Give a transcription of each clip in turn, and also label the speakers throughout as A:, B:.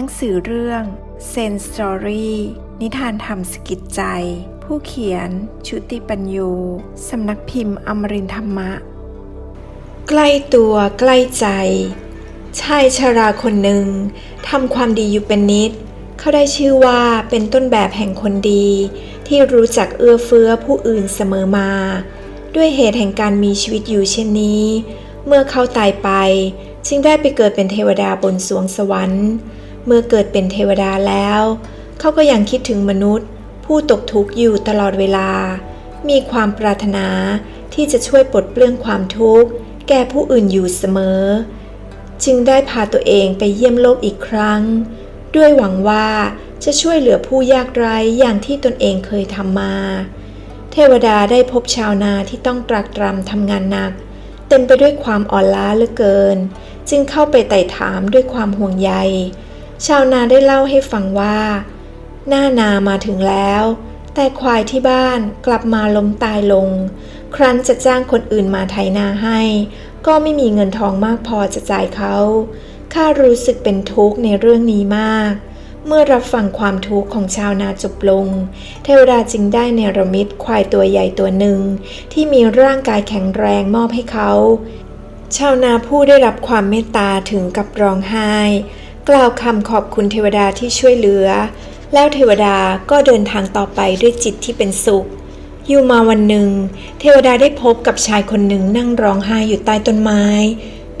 A: ังสือเรื่องเซนสตอรี่นิทานธรรมสกิดใจ ผู้เขียน ชุติปัญโยสำนักพิมพ์อมรินธรรมะ ใกล้ตัวใกล้ใจ ชายชราคนหนึ่งทำความดีอยู่เป็นนิด เขาได้ชื่อว่าเป็นต้นแบบแห่งคนดี ที่รู้จักเอื้อเฟื้อผู้อื่นเสมอมา ด้วยเหตุแห่งการมีชีวิตอยู่เช่นนี้ เมื่อเขาตายไปจึงได้ไปเกิดเป็นเทวดาบนสวงสวรรค์ เมื่อเกิดเป็นเทวดาแล้ว เขาก็ยังคิดถึงมนุษย์ ผู้ตกทุกข์อยู่ตลอดเวลา มีความปรารถนาที่จะช่วยปลดเปลื้องความทุกข์ แก่ผู้อื่นอยู่เสมอ จึงได้พาตัวเองไปเยี่ยมโลกอีกครั้ง ด้วยหวังว่าจะช่วยเหลือผู้ยากไร้อย่างที่ตนเองเคยทำมา เทวดาได้พบชาวนาที่ต้องตรากตรำทำงานหนัก เต็มไปด้วยความอ่อนล้าเหลือเกิน จึงเข้าไปไต่ถามด้วยความห่วงใย ชาวนาได้เล่าให้ฟังว่า หน้านามาถึงแล้ว แต่ควายที่บ้านกลับมาล้มตายลง ครั้นจะจ้างคนอื่นมาไถนาให้ ก็ไม่มีเงินทองมากพอจะจ่ายเขาข้ารู้สึกเป็นทุกข์ในเรื่องนี้มาก เมื่อรับฟังความทุกข์ของชาวนาจบลง เทวดาจึงได้เนรมิตควายตัวใหญ่ตัวหนึ่ง ที่มีร่างกายแข็งแรงมอบให้เขา ชาวนาผู้ได้รับความเมตตาถึงกับร้องไห้ กล่าวคำขอบคุณเทวดาที่ช่วยเหลือ แล้วเทวดาก็เดินทางต่อไปด้วยจิตที่เป็นสุข อยู่มาวันหนึ่ง เทวดาได้พบกับชายคนหนึ่งนั่งร้องไห้อยู่ใต้ต้นไม้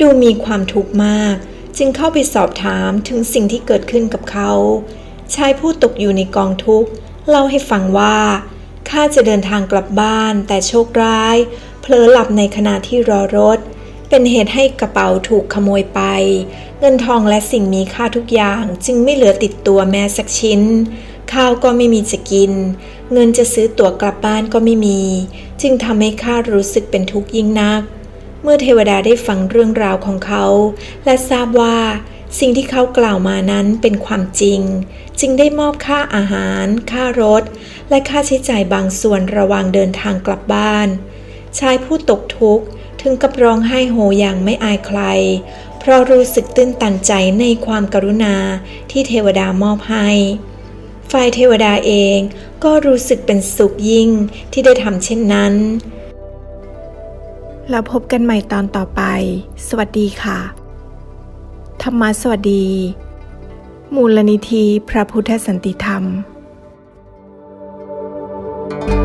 A: ดูมีความทุกข์มาก จึงเข้าไปสอบถามถึงสิ่งที่เกิดขึ้นกับเขา ชายผู้ตกอยู่ในกองทุกข์เล่าให้ฟังว่าข้าจะเดินทางกลับบ้านแต่โชคร้าย เผลอหลับในขณะที่รอรถ เป็นเหตุให้กระเป๋าถูกขโมยไป เงินทองและสิ่งมีค่าทุกอย่างจึงไม่เหลือติดตัวแม้สักชิ้น ข้าวก็ไม่มีจะกิน เงินจะซื้อตั๋วกลับบ้านก็ไม่มี จึงทำให้ข้ารู้สึกเป็นทุกข์ยิ่งนัก เมื่อเทวดาได้ฟังเรื่องราวของเขา และทราบว่าสิ่งที่เขากล่าวมานั้นเป็นความจริง จึงได้มอบค่าอาหาร ค่ารถ และค่าใช้จ่ายบางส่วนระหว่างเดินทางกลับบ้าน ชายผู้ตกทุกข์ ถึงกับร้องไห้โฮอย่างไม่อายใคร เพราะรู้สึกตื้นตันใจในความกรุณาที่เทวดามอบให้ ฝ่ายเทวดาเองก็รู้สึกเป็นสุขยิ่งที่ได้ทำเช่นนั้นเราพบกันใหม่ตอนต่อไป สวัสดีค่ะ ธรรมสวัสดี มูลนิธิพระพุทธสันติธรรม thank you